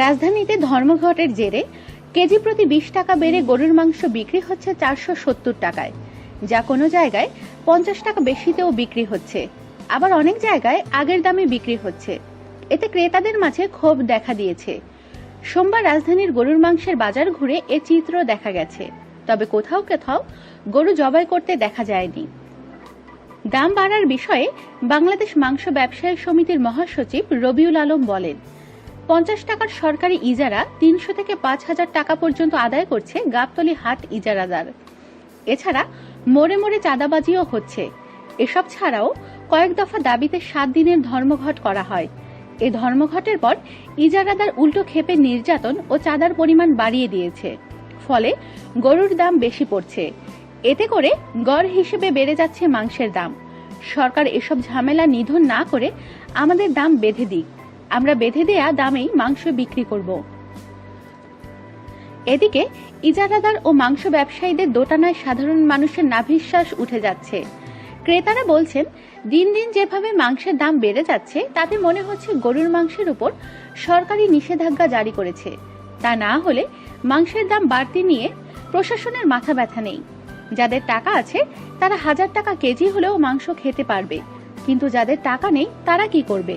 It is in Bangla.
রাজধানীতে ধর্মঘটের জেরে কেজি প্রতি বিশ টাকা বেড়ে গরুর মাংস বিক্রি হচ্ছে চারশো সত্তর টাকায়। যা কোনো জায়গায় পঞ্চাশ টাকা বেশিতেও বিক্রি হচ্ছে। আবার অনেক জায়গায় আগের দামে বিক্রি হচ্ছে। এতে ক্রেতাদের মাঝে ক্ষোভ দেখা দিয়েছে। সোমবার রাজধানীর গরুর মাংসের বাজার ঘুরে এ চিত্র দেখা গেছে। তবে কোথাও কোথাও গরু জবাই করতে দেখা যায়নি। দাম বাড়ার বিষয়ে বাংলাদেশ মাংস ব্যবসায়ী সমিতির মহাসচিব রবিউল আলম বলেন পঞ্চাশ টাকার সরকারি ইজারা তিনশো থেকে পাঁচ হাজার টাকা পর্যন্ত আদায় করছে গাবতলি হাট ইজারাদার। এছাড়া মোড়ে মোড়ে চাঁদাবাজিও হচ্ছে। এসব ছাড়াও কয়েক দফা দাবিতে সাত দিনের ধর্মঘট করা হয়। এই ধর্মঘটের পর ইজারাদার উল্টো ক্ষেপে নির্যাতন ও চাঁদার পরিমাণ বাড়িয়ে দিয়েছে। ফলে গরুর দাম বেশি পড়ছে। এতে করে গড় হিসেবে বেড়ে যাচ্ছে মাংসের দাম। সরকার এসব ঝামেলা নিধন না করে আমাদের দাম বেঁধে দিক। আমরা বেঁধে দেয়া দামেই মাংস বিক্রি করব। এদিকে, ইজারাদার ও মাংস ব্যবসায়ীদের দোটানায় সাধারণ মানুষের নাভিশ্বাস উঠে যাচ্ছে। ক্রেতারা বলছেন, দিন দিন যেভাবে মাংসের দাম বেড়ে যাচ্ছে, তাতে মনে হচ্ছে গরুর মাংসের উপর সরকারি নিষেধাজ্ঞা জারি করেছে। তা না হলে মাংসের দাম বাড়তি নিয়ে প্রশাসনের মাথা ব্যথা নেই। যাদের টাকা আছে, তারা হাজার টাকা কেজি হলেও মাংস খেতে পারবে। কিন্তু যাদের টাকা নেই, তারা কি করবে?